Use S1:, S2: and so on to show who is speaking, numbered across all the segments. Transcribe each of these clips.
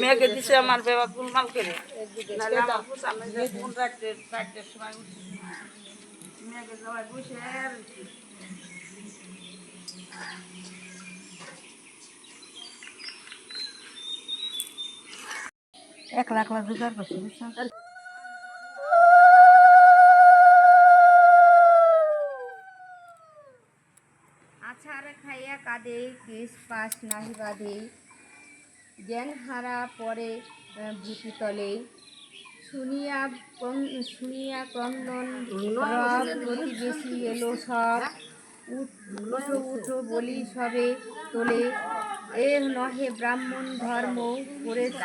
S1: মেয়েকে দিছে আমার বাবা গুলমাল করে নাহলে আমার সামনে যে কোন রাত্রে চারটের সময় উঠছি। মেয়েকে সবাই বসে আর উঠছি। এক লাখ লাখ জোগাড় করছি বুঝছেন?
S2: খাইয়া কাঁদে কেশ পাশ নাহি বাঁধে। জ্ঞান হারা পরে আহ, ভূতি তলে শুনিয়া শুনিয়া ক্রন্দন প্রতিবেশী এলো সব। উঠো উঠো বলি সবে তোলে। এ নহে ব্রাহ্মণ ধর্ম করেছ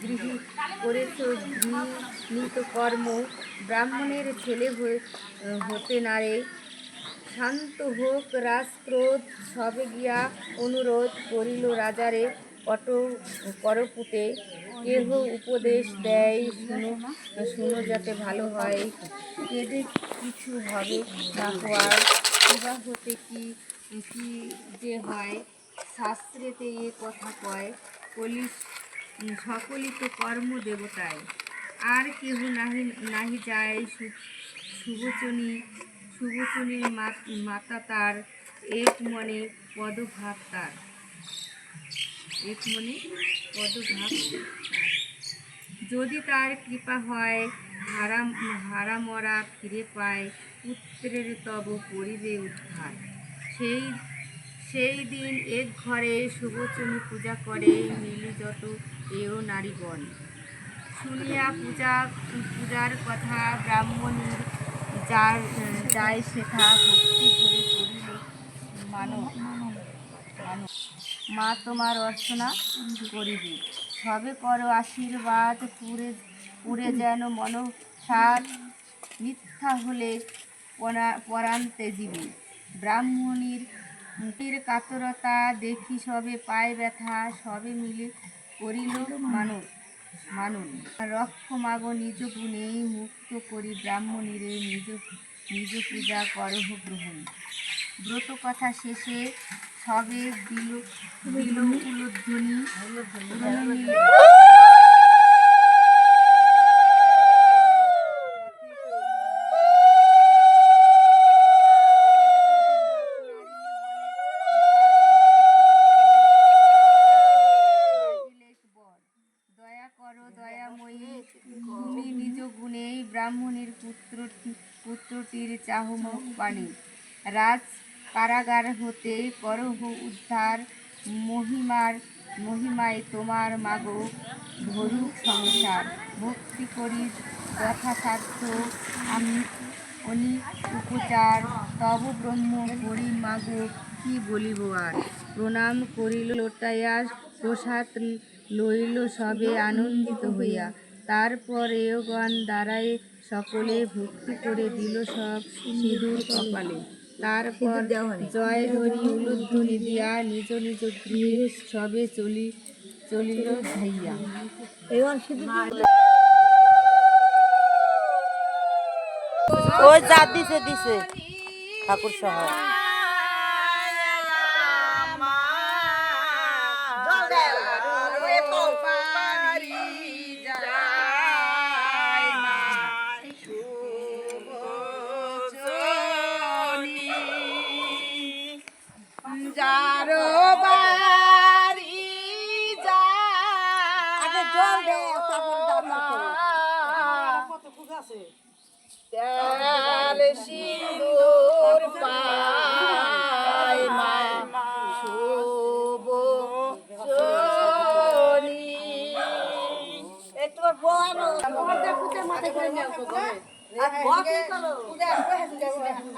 S2: গৃহী করেছ গৃহীত কর্ম। ব্রাহ্মণের ছেলে হতে নারে শান্ত হোক রাজক্রোধ সবে গিয়া অনুরোধ করিল রাজারে। কট করপুটে কেহ উপদেশ দেয়, শুনো শুনো যাতে ভালো হয়। কেঁদে কিছু হবে না হওয়ার। বিবাহ হতে কি যে হয়, শাস্ত্রেতে এ কথা কয়, কলি, সকলিত কর্ম দেবতায় আর কেহ নাহি নাহি যায় শুভচনী, শুভচনীর মাতা তার, এক মনে পদভাব তার। এক মনে পদভাব যদি তার কৃপা হয় হারা হারা মরা ফিরে পায়, পুত্রের তব পরিবে উদ্ধার সেই সেই দিন এক ঘরে শুভচনী পূজা করে মিলি যত এও নারীগণ শুনিয়া পূজা, পূজার কথা ব্রাহ্মণীর যার, যায় সেথা ভক্তি ভরে মানব। মা তোমার অর্চনা করিবে। সবে করো আশীর্বাদ, পুরে পুরে যেন মনসার মিথ্যা হলে পরা- পরান্তে জীবী। ব্রাহ্মণীর মুখের কাতরতা দেখি সবে পায় ব্যথা, সবে মিলে করিল মানব মানুন রক্ষ মাগ নিজ গুণেই মুক্ত করি ব্রাহ্মণীরে নিজ নিজ পূজা করহ গ্রহণ। ব্রত কথা শেষে সবে দিল দিল উলধ্বনি। ব্রাহ্মণের পুত্র পুত্রটির চাহমুখ পানি রাজ কারাগার হতে করহ উদ্ধার মহিমার মহিমায় তোমার মাগো ধরুক সংসার। ভক্তি করি যথাসাধ্য আমি অনি উপচার তব ব্রহ্ম করি মাগো, কি বলিব আর? প্রণাম করিল লোটাইয়া, প্রসাদ লইল সবে আনন্দিত হইয়া। তারপর এগণ দ্বারায় সকলে ভক্তি করে দিল সব সিঁদুর কপালে। তারপর জয় হরি, উলুধ্বনি দিয়া নিজ নিজ গৃহে সবে চলি, চলিল ধাইয়া
S1: ওই যা দিছে দিছে। ঠাকুর সাহেব
S2: যারো বাড়ি যা তেল সিঁদুর পায় মা। শুভ
S3: চলি এ তোর করে নিয়ে আসব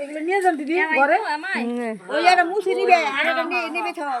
S3: এগুলো
S4: নিয়ে যান দিদি ঘরে।
S3: ওই আর মুছি নিবে আর
S4: নিবে থাও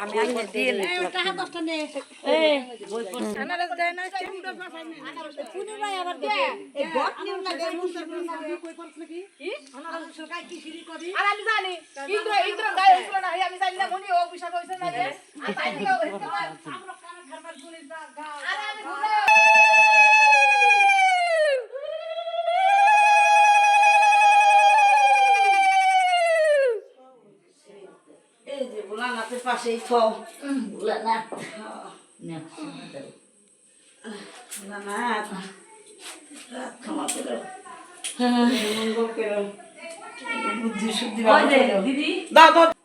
S4: আমি আগে দিয়ে নিই।
S3: টাকা দশটা নে
S4: এই,
S3: পুনে ভাই আবার দেখে এই ভর্তি লাগে মুসর লাগে
S5: আর আমি জানি ইন্দ্র ইন্দ্র গায়ে হয়েছিল না আমি জানি না মনি ও বিষয় হয়েছে না রে আমি জানি না আরে আমি ভুলে
S4: এই যে পাশেই খাও ভোলানাথ ভোলানাথ ক্ষমা করো মঙ্গল করো বুদ্ধি শুদ্ধি দাও দাও